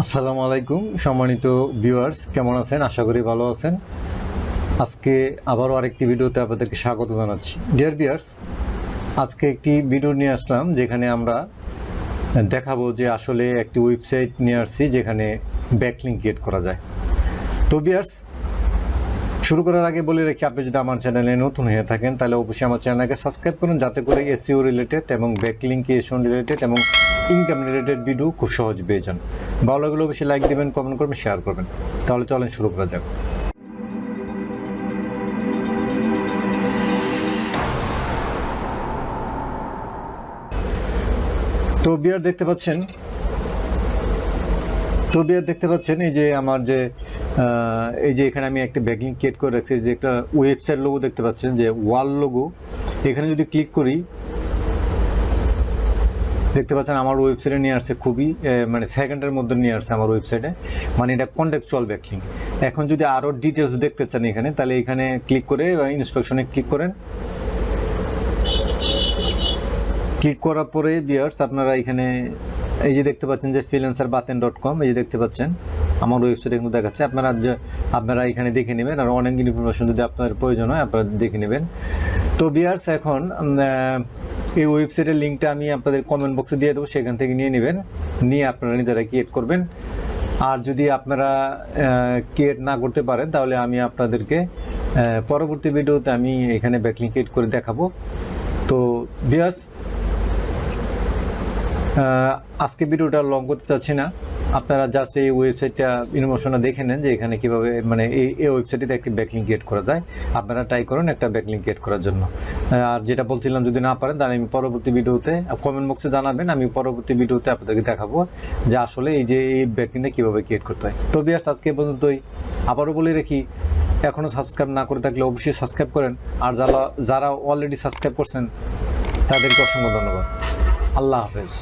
আসসালামু আলাইকুম, সম্মানিত ভিউয়ার্স কেমন আছেন? আশা করি ভালো আছেন। আজকে আবারও আরেকটি ভিডিওতে আপনাদেরকে স্বাগত জানাচ্ছি। ডিয়ার ভিউয়ার্স আজকে একটি ভিডিও নিয়ে আসলাম, যেখানে আমরা দেখাবো যে আসলে একটি ওয়েবসাইট নিয়ে আসছি, যেখানে ব্যাকলিং ক্রিয়েট করা যায়। তো ভিউয়ার্স শুরু করার আগে বলে রেখে, আপনি যদি আমার চ্যানেলে নতুন হয়ে থাকেন, তাহলে অবশ্যই আমার চ্যানেলকে সাবস্ক্রাইব করুন, যাতে করে এসিও রিলেটেড এবং ব্যাকলিংকেশন রিলেটেড এবং ইনকাম রিলেটেড ভিডিও খুব সহজ পেয়ে যান। ভালো লাগলে অবশ্যই লাইক দেবেন কমেন্ট করবেন শেয়ার করবেন। তাহলে চলেন শুরু করা যাক। তো বিয়ার দেখতে পাচ্ছেন, তো বিয়ার দেখতে পাচ্ছেন, এই যে আমার যে এই যে এখানে আমি একটা ব্যাকিং ক্রিয়েট করে রাখছি, যে একটা ওয়েবসাইট লোগো দেখতে পাচ্ছেন, যে ওয়াল লোগো এখানে যদি ক্লিক করি দেখতে পাচ্ছেন আমার ওয়েবসাইটে নিয়ে আসছে খুবই মানে সেকেন্ডের মধ্যে নিয়ে আসছে আমার ওয়েবসাইটে মানে এটা কন্টেক্সচুয়াল ব্যাকলিং এখন যদি আরও ডিটেলস দেখতে চান এখানে, তাহলে এখানে ক্লিক করে ইন্সপেকশনে ক্লিক করেন। ক্লিক করার পরে বিয়ার্স আপনারা এখানে, এই যে দেখতে পাচ্ছেন যে ফ্রিল্যান্সার বাতেন ডট কম এই যে দেখতে পাচ্ছেন, আমার ওয়েবসাইটে কিন্তু দেখাচ্ছে। আপনারা আপনারা এখানে দেখে নেবেন, আর অনেক ইনফরমেশন যদি আপনাদের প্রয়োজন হয়, আপনারা দেখে নেবেন। তো বিয়ার্স এখন এই ওয়েবসাইটের লিঙ্কটা আমি আপনাদের কমেন্ট বক্সে দিয়ে দেবো, সেখান থেকে নিয়ে নেবেন। নিয়ে আপনারা নিজেরা ক্রিয়েট করবেন। আর যদি আপনারা ক্রিয়েট না করতে পারেন, তাহলে আমি আপনাদেরকে পরবর্তী ভিডিওতে আমি এখানে ব্যাকলিং ক্রিয়েট করে দেখাবো। তো বিয়াস আজকে ভিডিওটা লং করতে চাচ্ছি না। আপনারা জাস্ট এই ওয়েবসাইটটা ইনফরমেশনটা দেখে নেন যে এখানে কীভাবে মানে এই এই ওয়েবসাইটে একটি ব্যাকলিং ক্রিয়েট করা যায়। আপনারা ট্রাই করুন একটা ব্যাকলিং ক্রিয়েট করার জন্য। আর যেটা বলছিলাম যদি না পারেন, তাহলে আমি পরবর্তী ভিডিওতে কমেন্ট বক্সে জানাবেন, আমি পরবর্তী ভিডিওতে আপনাদেরকে দেখাবো যে আসলে এই যে এই ব্যাকলিংটা কীভাবে ক্রিয়েট করতে হয়। তো বিয়ার্স আজকে পর্যন্তই। আবারও বলে রাখি এখনও সাবস্ক্রাইব না করে থাকলে অবশ্যই সাবস্ক্রাইব করেন। আর যারা যারা অলরেডি সাবস্ক্রাইব করছেন, তাদেরকে অসংখ্য ধন্যবাদ। আল্লাহ হাফেজ।